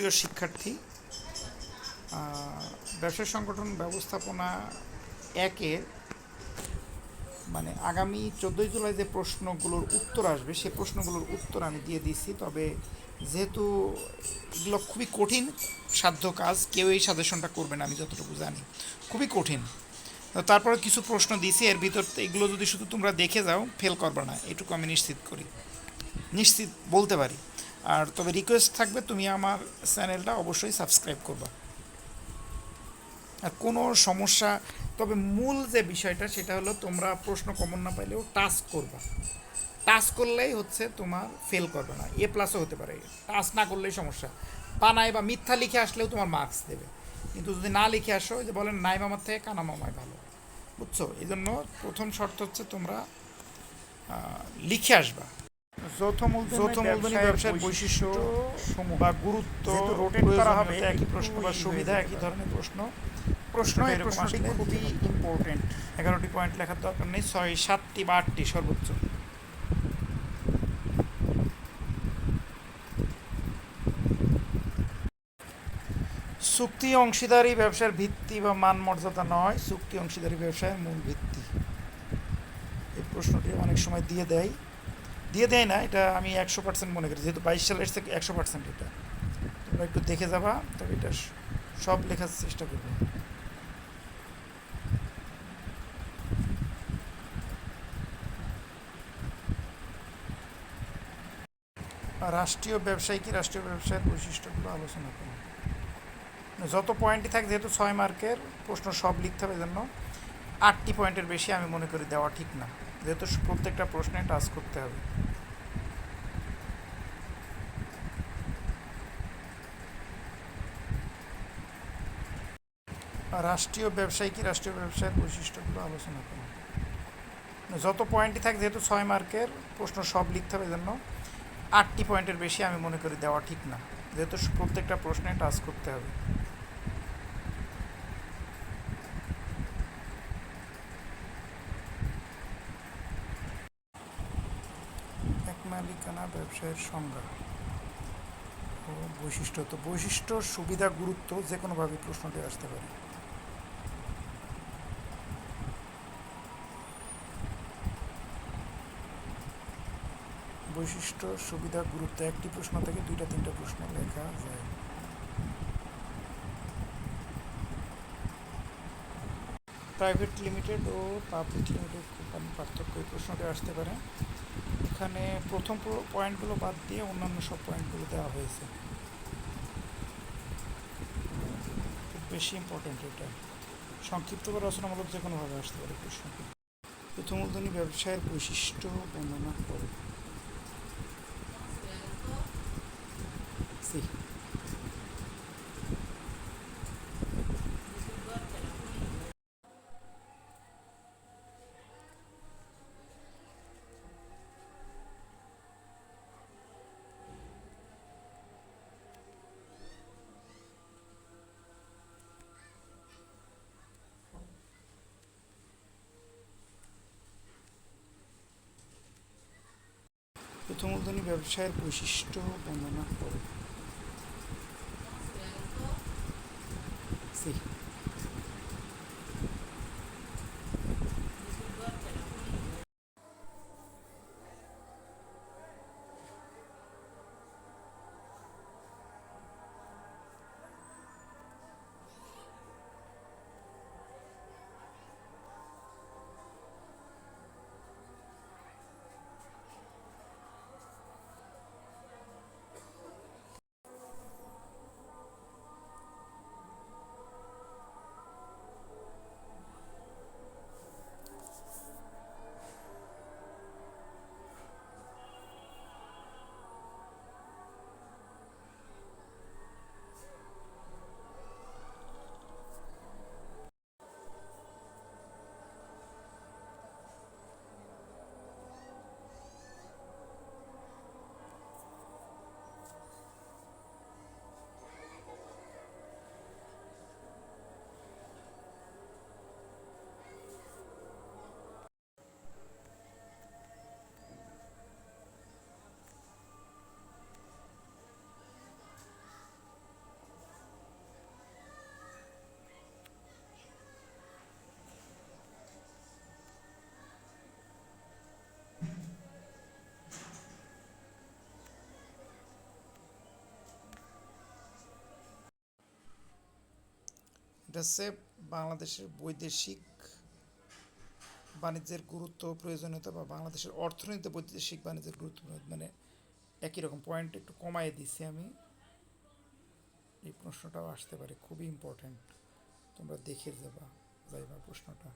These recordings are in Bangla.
সুপ্রিয় শিক্ষার্থী আহ, ব্যবসায় সংগঠন ব্যবস্থাপনা একের মানে আগামী চোদ্দোই জুলাই যে প্রশ্নগুলোর উত্তর আসবে সে প্রশ্নগুলোর উত্তর আমি দিয়ে দিচ্ছি। তবে যেহেতু এগুলো খুবই কঠিন সাধ্য কাজ কেউ এই সাজেশনটা করবে না আমি যতটুকু জানি। খুবই কঠিন। তারপরে কিছু প্রশ্ন দিছি এর ভিতর এগুলো যদি শুধু তোমরা দেখে যাও ফেল করবে না এটুকু আমি নিশ্চিত করি। নিশ্চিত বলতে পারি। আর তবে রিকোয়েস্ট থাকবে, তুমি আমার চ্যানেলটা অবশ্যই সাবস্ক্রাইব করবা। আর কোনো সমস্যা, তবে মূল যে বিষয়টা, সেটা হলো তোমরা প্রশ্ন কমন না পাইলেও টাচ করবা। টাচ করলেই হচ্ছে তোমার ফেল করবে না। এ প্লাসও হতে পারে। টাচ না করলেই সমস্যা। পানায় বা মিথ্যা লিখে আসলেও তোমার মার্কস দেবে। কিন্তু যদি না লিখে আসো যে বলেন, নাই মামার থেকে কানা মামায় ভালো। বুঝছ? এই জন্য প্রথম শর্ত হচ্ছে তোমরা লিখে আসবা। যৌথ যৌথ মূলধনী বৈশিষ্ট্য বা গুরুত্ব rotate করা হবে, একই প্রশ্ন বা সুবিধা একই ধরনের প্রশ্ন। প্রশ্ন প্রশ্নটি খুবই ইম্পর্টেন্ট এগারোটি পয়েন্ট লেখার দরকার নেই ছয় সাতটি বা আটটি সর্বোচ্চ। চুক্তি অংশীদারি ব্যবসার ভিত্তি বা মান মর্যাদা নয় চুক্তি অংশীদারি ব্যবসায়ের মূল ভিত্তি। এই প্রশ্নটি অনেক সময় দিয়ে দেয়। দিয়ে দেয় না, এটা আমি একশো পার্সেন্ট মনে করি। যেহেতু বাইশ সালের থেকে একশো পার্সেন্ট এটা। তোমরা একটু দেখে যাবা, তবে এটা সব লেখার চেষ্টা করব। রাষ্ট্রীয় ব্যবসায়ী কি রাষ্ট্রীয় ব্যবসায়ের বৈশিষ্ট্যগুলো আলোচনা করুন যত পয়েন্টই থাকে, যেহেতু ছয় মার্কের প্রশ্ন সব লিখতে হবে জন্য আটটি পয়েন্টের বেশি আমি মনে করি দেওয়া ঠিক না। যেহেতু প্রত্যেকটা প্রশ্নে টাচ করতে হবে। রাষ্ট্রীয় ব্যবসায়ী কি রাষ্ট্রীয় ব্যবসায়ের বৈশিষ্ট্যগুলো আলোচনা করুন যত পয়েন্টই থাকে, যেহেতু ছয় মার্কের প্রশ্ন সব লিখতে হবে জন্য আটটি পয়েন্টের বেশি আমি মনে করি দেওয়া ঠিক না। যেহেতু প্রত্যেকটা প্রশ্নে টাচ করতে হবে। এক মালিকানা ব্যবসায়ের সংজ্ঞা বৈশিষ্ট্য। তো বৈশিষ্ট্য, সুবিধা, গুরুত্ব যে কোনোভাবে প্রশ্নটি আসতে পারে। বৈশিষ্ট্য সুবিধা গুরুত্ব একটি প্রশ্ন থেকে দুইটা, তিনটা প্রশ্ন লেখা যায়। প্রাইভেট লিমিটেড ও পাবলিক লিমিটেড কোম্পানি পার্থক্য এই প্রশ্নটি আসতে পারে। এখানে প্রথম পয়েন্টগুলো বাদ দিয়ে অন্যান্য সব পয়েন্টগুলো দেওয়া হয়েছে। খুব বেশি ইম্পর্টেন্ট এটা। সংক্ষিপ্ত বা রচনামূলক যে কোনোভাবে আসতে পারে প্রশ্ন প্রথম মূলধনী ব্যবসায়ের বৈশিষ্ট্য বর্ণনা করে। সি প্রথম ব্যবসায়ের বৈশিষ্ট্য বর্ণনা করে সি হচ্ছে বাংলাদেশের বৈদেশিক বাণিজ্যের গুরুত্ব, প্রয়োজনীয়তা বা বাংলাদেশের অর্থনীতিতে বৈদেশিক বাণিজ্যের গুরুত্ব মানে একই রকম পয়েন্ট একটু কমায় দিছি আমি। এই প্রশ্নটাও আসতে পারে, খুবই ইম্পর্ট্যান্ট তোমরা দেখে যাবা, যাইবা প্রশ্নটা।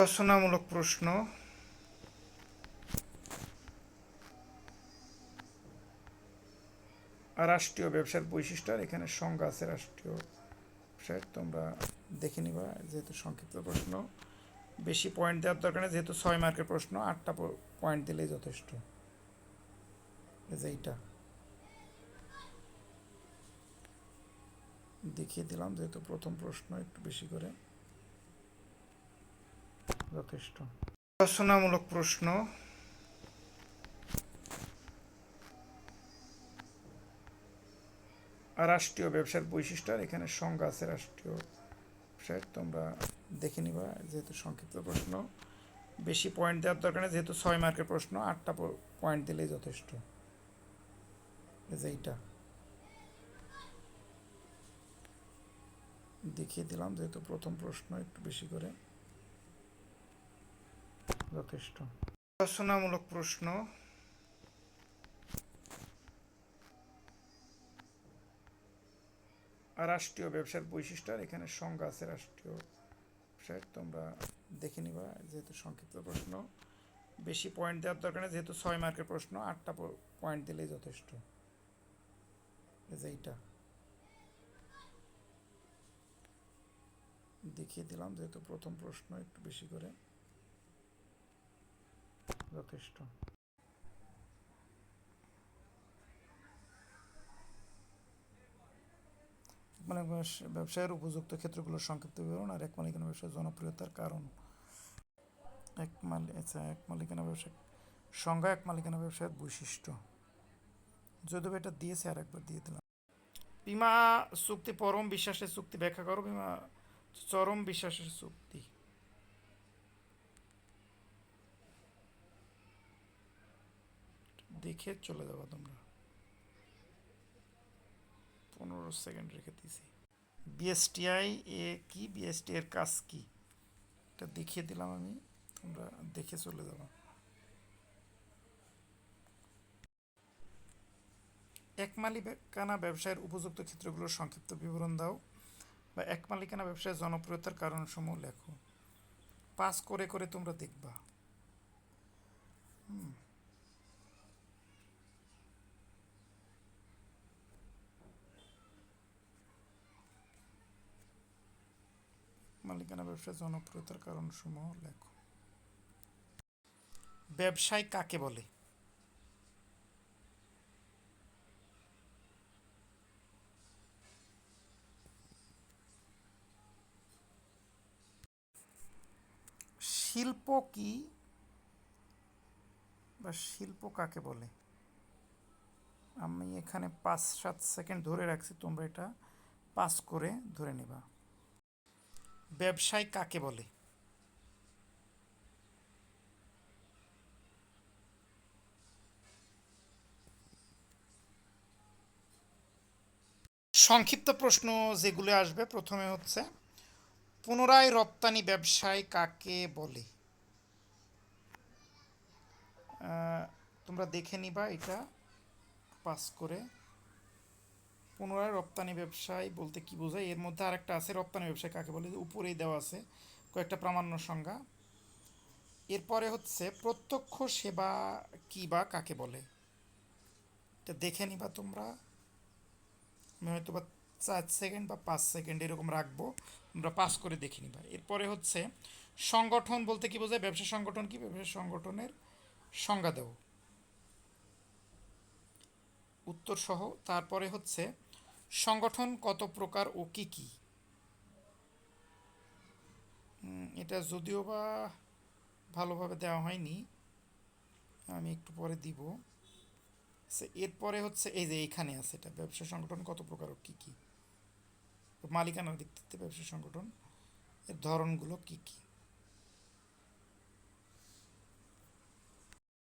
রচনামূলক প্রশ্ন। রাষ্ট্রীয় ব্যবসার বৈশিষ্ট্য আর এখানে সংজ্ঞা আছে রাষ্ট্রীয় ব্যবসার। তোমরা দেখে নিবা, যেহেতু সংক্ষিপ্ত প্রশ্ন। বেশি পয়েন্ট দেওয়ার দরকার নেই, যেহেতু ছয় মার্কের প্রশ্ন, আটটা পয়েন্ট দিলেই যথেষ্ট। এইটা। দেখিয়ে দিলাম, যেহেতু প্রথম প্রশ্ন একটু বেশি করে। যথেষ্ট। রচনামূলক প্রশ্ন। রাষ্ট্রীয় ব্যবসার বৈশিষ্ট্য আর এখানে সংজ্ঞা আছে রাষ্ট্রীয় ব্যবসার। তোমরা দেখে নিবা, যেহেতু সংক্ষিপ্ত প্রশ্ন। বেশি পয়েন্ট দেওয়ার দরকার নেই, যেহেতু ছয় মার্কের প্রশ্ন, আটটা পয়েন্ট দিলেই যথেষ্ট। এই এইটা। দেখিয়ে দিলাম, যেহেতু প্রথম প্রশ্ন একটু বেশি করে। যথেষ্ট। রচনামূলক প্রশ্ন। রাষ্ট্রীয় ব্যবসার বৈশিষ্ট্য আর এখানে সংজ্ঞা আছে রাষ্ট্রীয় ব্যবসার। তোমরা দেখে নিবা, যেহেতু সংক্ষিপ্ত প্রশ্ন। বেশি পয়েন্ট দেওয়ার দরকার নেই, যেহেতু ছয় মার্কের প্রশ্ন, আটটা পয়েন্ট দিলেই যথেষ্ট। এইটা। দেখিয়ে দিলাম, যেহেতু প্রথম প্রশ্ন একটু বেশি করে। যথেষ্ট। মানে ব্যবস- ব্যবসায়ের উপযুক্ত ক্ষেত্রগুলোর সংক্ষিপ্ত বিবরণ আর এক মালিকানা ব্যবসার জনপ্রিয়তার কারণ। এক মালিক আচ্ছা এক মালিকানা ব্যবসা সংজ্ঞা, এক মালিকানা ব্যবসায়ের বৈশিষ্ট্য। যদিও এটা দিয়েছে আর একবার দিয়ে দিলাম। বিমা চুক্তি পরম বিশ্বাসের চুক্তি, ব্যাখ্যা করো বিমা চরম বিশ্বাসের চুক্তি। দেখে চলে যাব তোমরা। পনেরো সেকেন্ড রেখে দিয়েছি। বিএসটিআই এ কি? বিএসটি এর কাজ কি? এটা দেখিয়ে দিলাম আমি, তোমরা দেখে চলে যাব। এক মালিকানা ব্যবসায়ের উপযুক্ত ক্ষেত্রগুলোর সংক্ষিপ্ত বিবরণ দাও, বা এক মালিকানা ব্যবসায়ের জনপ্রিয়তার কারণসমূহ লেখো। পাস করে করে তোমরা দেখবা। হুম। মালিকানা ব্যবসায় জনপ্রিয়তার কারণসমূহ লেখো ব্যবসায় কাকে বলে? শিল্প কি বা শিল্প কাকে বলে? আমি এখানে পাঁচ সাত সেকেন্ড ধরে রাখছি, তোমরা এটা পাস করে ধরে নেবা। ব্যবসায় কাকে বলে? সংক্ষিপ্ত প্রশ্ন যেগুলো আসবে, প্রথমে হচ্ছে, পুনরায় রপ্তানি ব্যবসায় কাকে বলে? তোমরা দেখে নিবা এটা, পাস করে। পুনরায় রপ্তানি ব্যবসায় বলতে কি বোঝায়? এর মধ্যে আরেকটা আছে, রপ্তানি ব্যবসায় কাকে বলে? উপরেই দেওয়া আছে, কয়েকটা প্রামাণ্য সংজ্ঞা। এরপরে হচ্ছে, প্রত্যক্ষ সেবা কি বা কাকে বলে? এটা দেখে নিবা তোমরা। আমি হয়তো বা চার সেকেন্ড বা পাঁচ সেকেন্ড এরকম রাখব, তোমরা পাস করে দেখে নিবা। এরপরে হচ্ছে, সংগঠন বলতে কি বোঝায়? ব্যবসা সংগঠন কি? ব্যবসা সংগঠনের সংজ্ঞা দেও উত্তর সহ তারপরে হচ্ছে সংগঠন কত প্রকার ও কি কি? এটা যদিও বা ভালোভাবে দেওয়া হয়নি, আমি একটু পরে দিব। এরপরে হচ্ছে এই যে এইখানে আছে এটা, ব্যবসা সংগঠন কত প্রকার ও কি কি? মালিকানার থেকে ব্যবসা সংগঠন, এর ধরনগুলো কি কি?